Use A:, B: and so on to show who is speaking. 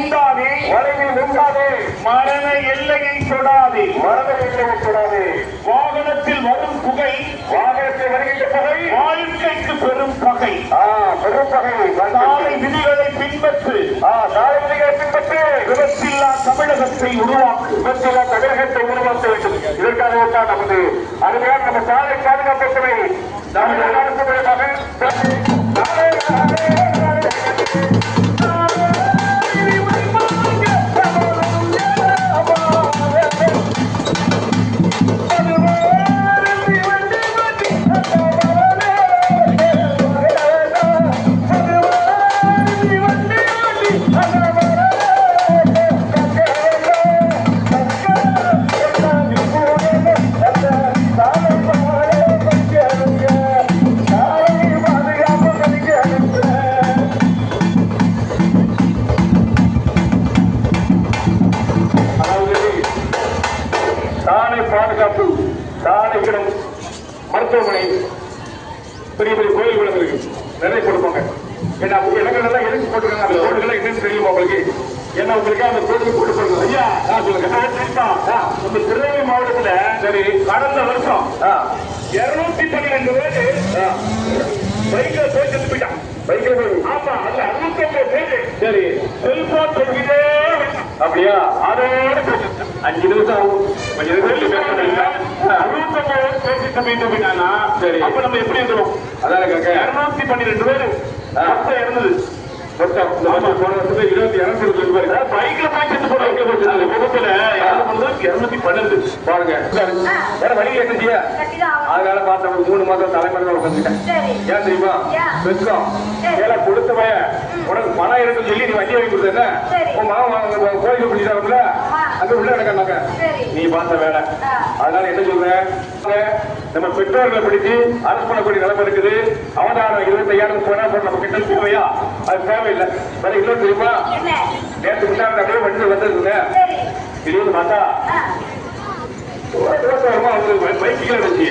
A: முந்தாதே
B: வளைவில் முங்காதே
A: மரண எல்லையை தொடாதே.
B: மரண எல்லையை தொடாதே.
A: வாகனத்தில் வரும் புகை.
B: வாகனத்தில் வருகின்ற புகை.
A: வாழ்க்கைக்கு பெரும் பகை.
B: பெரும் பகை.
A: சாலை விதிகளை பின்பற்று.
B: ஆ சாலைகளை பின்பற்றி.
A: விபத்தில்லா தமிழகத்தை உருவாக்கு.
B: விபத்தில்லா தமிழகத்தை உருவாக்க வேண்டும். இதற்காக நமது அருமையான நம்ம சாலை பாதுகாப்புத்துறை தமிழக பாதுகாப்பு சாலைகளும் மருத்துவமனை பெரிய பெரிய கோயில்களும் இருக்கு. நிறைய கொடுப்பாங்க. ஏன்னா இடங்கள் எல்லாம் எதுக்கு போட்டுருக்காங்க. அந்த கோடுகள் என்னன்னு தெரியுமா உங்களுக்கு? ஏன்னா உங்களுக்கு அந்த கோடுகள் போட்டு போடுங்க ஐயா நம்ம திருநெல்வேலி மாவட்டத்துல சரி. கடந்த வருஷம் இருநூத்தி பன்னிரெண்டு பேரு பைக்ல போய் செத்து போயிட்டான் பைக்ல போய். ஆமா அதுல அறுநூத்தி ஒன்பது பேரு சரி. செல்போன் அப்படியா? அதோட அஞ்சு நிமிஷம் ஆகும். கொஞ்சம் போயிட்டு போயிட்டானா சரி. அப்ப நம்ம எப்படி இருக்கிறோம் அதான் இருநூத்தி பன்னிரெண்டு பேரு மொத்தம் இருந்தது மொத்தம். இந்த வருஷம் போன வருஷத்துல இருபத்தி இரநூத்தி பேரு. பைக்ல போய் செத்து போற பைக்ல போய் செத்து விபத்துல இருநூத்தி பன்னெண்டு பாருங்க. வேற வழி
C: ஆகணும்.
B: அதனால பார்த்தா மூணு மாதம் தலைமுறை உட்காந்துட்டேன்.
C: சரி.
B: ஏன் தெரியுமா? வெக்கம். ஏல கொடுத்த பையன் உனக்கு பணம் இருக்குன்னு சொல்லி நீ வண்டி வாங்கி கொடுத்த என்ன
C: சரி.
B: உன் மகன் வாங்க கோயில் பிடிச்சாருல. அங்க உள்ள நடக்காங்க. நீ பார்த்த வேலை. அதனால என்ன சொல்றேன்? நம்ம பெற்றோர்களை பிடிச்சு அரசு பண்ணக்கூடிய நிலைமை இருக்குது. அவதாரம் இருபத்தையாயிரம் போனா நம்ம கிட்ட தேவையா அது தேவையில்லை. வேற இன்னொரு தெரியுமா? நேற்று முன்னாடி அப்படியே வண்டி வந்திருக்குங்க திடீர்னு பார்த்தா வருஷமா வந்து பைக்கில் வச்சு